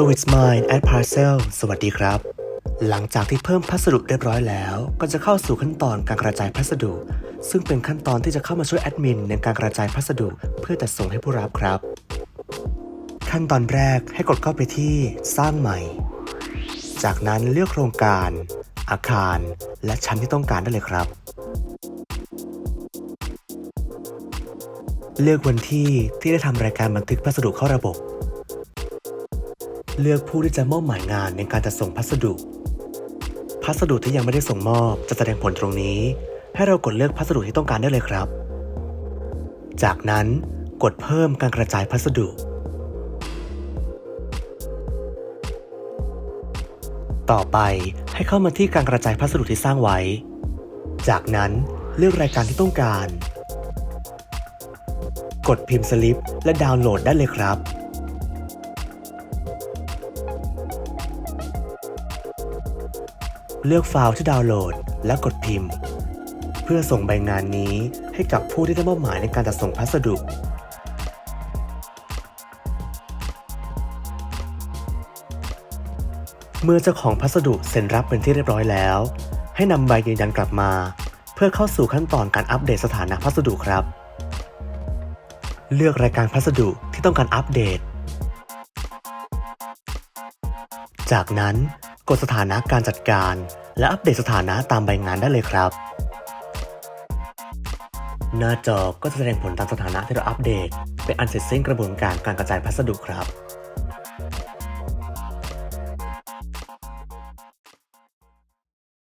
So it's mine at parcel สวัสดีครับ หลังจากที่เพิ่มพัสดุเรียบร้อยแล้ว ก็จะเข้าสู่ขั้นตอนการกระจายพัสดุ ซึ่งเป็นขั้นตอนที่จะเข้ามาช่วยแอดมินในการกระจายพัสดุเพื่อจัดส่งให้ผู้รับครับ ขั้นตอนแรกให้กดเข้าไปที่สร้างใหม่ จากนั้นเลือกโครงการ อาคาร และชั้นที่ต้องการได้เลยครับ เลือกวันที่ที่ได้ทำรายการบันทึกพัสดุเข้าระบบ เลือกผู้ที่จะมอบหมายงานในการจัดส่งพัสดุ พัสดุที่ยังไม่ได้ส่งมอบจะแสดงผลตรงนี้ ให้เรากดเลือกพัสดุที่ต้องการได้เลยครับ จากนั้นกดเพิ่มการกระจายพัสดุ ต่อไปให้เข้ามาที่การกระจายพัสดุที่สร้างไว้ จากนั้นเลือกรายการที่ต้องการ กดพิมพ์สลิปและดาวน์โหลดได้เลยครับ เลือกไฟล์ที่ดาวน์โหลด และกดพิมพ์ เพื่อส่งใบงานนี้ให้กับผู้ที่ได้มอบหมายในการจัดส่งพัสดุ เมื่อเจ้าของพัสดุเซ็นรับเป็นที่เรียบร้อยแล้ว ให้นำใบยืนยันกลับมา เพื่อเข้าสู่ขั้นตอนการอัปเดตสถานะพัสดุครับ เลือกรายการพัสดุที่ต้องการอัปเดต จากนั้น กดสถานะการจัดการ และอัปเดตสถานะตามใบงานได้เลยครับ หน้าจอก็จะแสดงผลตามสถานะที่เราอัปเดต เป็นอันเสร็จสิ้นกระบวนการการกระจายพัสดุครับ